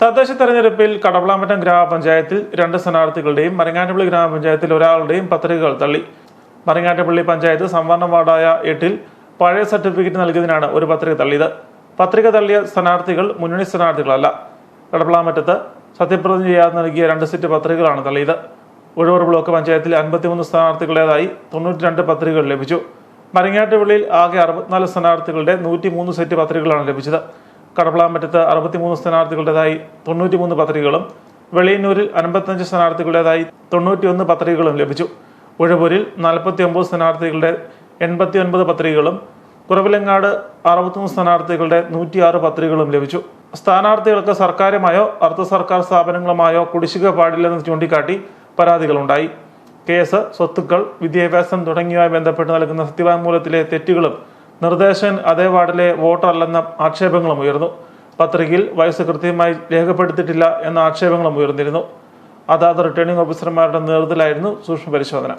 തദ്ദേശ തെരഞ്ഞെടുപ്പിൽ കടവളാമറ്റം ഗ്രാമപഞ്ചായത്തിൽ രണ്ട് സ്ഥാനാർത്ഥികളുടെയും മരങ്ങാട്ടുപള്ളി ഗ്രാമപഞ്ചായത്തിൽ ഒരാളുടെയും പത്രികകൾ തള്ളി. മരങ്ങാട്ടുപള്ളി പഞ്ചായത്ത് സംവരണ വാർഡായ എട്ടിൽ പഴയ സർട്ടിഫിക്കറ്റ് നൽകിയതിനാണ് ഒരു പത്രിക തള്ളിയത്. പത്രിക തള്ളിയ സ്ഥാനാർത്ഥികൾ മുന്നണി സ്ഥാനാർത്ഥികളല്ല. കടപ്പളാമറ്റത്ത് സത്യപ്രതിജ്ഞ ചെയ്യാതെ നൽകിയ രണ്ട് സീറ്റ് പത്രികകളാണ് തള്ളിയത്. ഉഴവൂർ ബ്ലോക്ക് പഞ്ചായത്തിൽ അൻപത്തിമൂന്ന് സ്ഥാനാർത്ഥികളേതായി തൊണ്ണൂറ്റി രണ്ട് പത്രികകൾ ലഭിച്ചു. മരങ്ങാട്ടുപള്ളിയിൽ ആകെ അറുപത്തിനാല് സ്ഥാനാർത്ഥികളുടെ നൂറ്റി മൂന്ന് സെറ്റ് പത്രികകളാണ് ലഭിച്ചത്. കടപ്പളാമറ്റത്ത് അറുപത്തിമൂന്ന് സ്ഥാനാർത്ഥികളുടേതായി തൊണ്ണൂറ്റിമൂന്ന് പത്രികകളും വെളിയന്നൂരിൽ അൻപത്തഞ്ച് സ്ഥാനാർത്ഥികളുടേതായി തൊണ്ണൂറ്റിയൊന്ന് പത്രികകളും ലഭിച്ചു. ഉഴവൂരിൽ നാൽപ്പത്തി ഒമ്പത് സ്ഥാനാർത്ഥികളുടെ എൺപത്തി ഒൻപത് പത്രികകളും കുറവിലങ്ങാട് അറുപത്തൊന്ന് സ്ഥാനാർത്ഥികളുടെ നൂറ്റിയാറ് പത്രികകളും ലഭിച്ചു. സ്ഥാനാർത്ഥികൾക്ക് സർക്കാരുമായോ അർദ്ധ സർക്കാർ സ്ഥാപനങ്ങളുമായോ കുടിശ്ശിക പാടില്ലെന്ന് ചൂണ്ടിക്കാട്ടി പരാതികളുണ്ടായി. കേസ് സ്വത്തുക്കൾ വിദ്യാഭ്യാസം തുടങ്ങിയവ ബന്ധപ്പെട്ട് നൽകുന്ന സത്യവാങ്മൂലത്തിലെ തെറ്റുകളും നിർദ്ദേശൻ അതേ വാർഡിലെ വോട്ടറല്ലെന്ന ആക്ഷേപങ്ങളും ഉയർന്നു. പത്രികയിൽ വയസ്സ് കൃത്യമായി രേഖപ്പെടുത്തിയിട്ടില്ല എന്ന ആക്ഷേപങ്ങളും ഉയർന്നിരുന്നു. അതാത് റിട്ടേണിംഗ് ഓഫീസർമാരുടെ നേതൃത്വത്തിലായിരുന്നു സൂക്ഷ്മ പരിശോധന.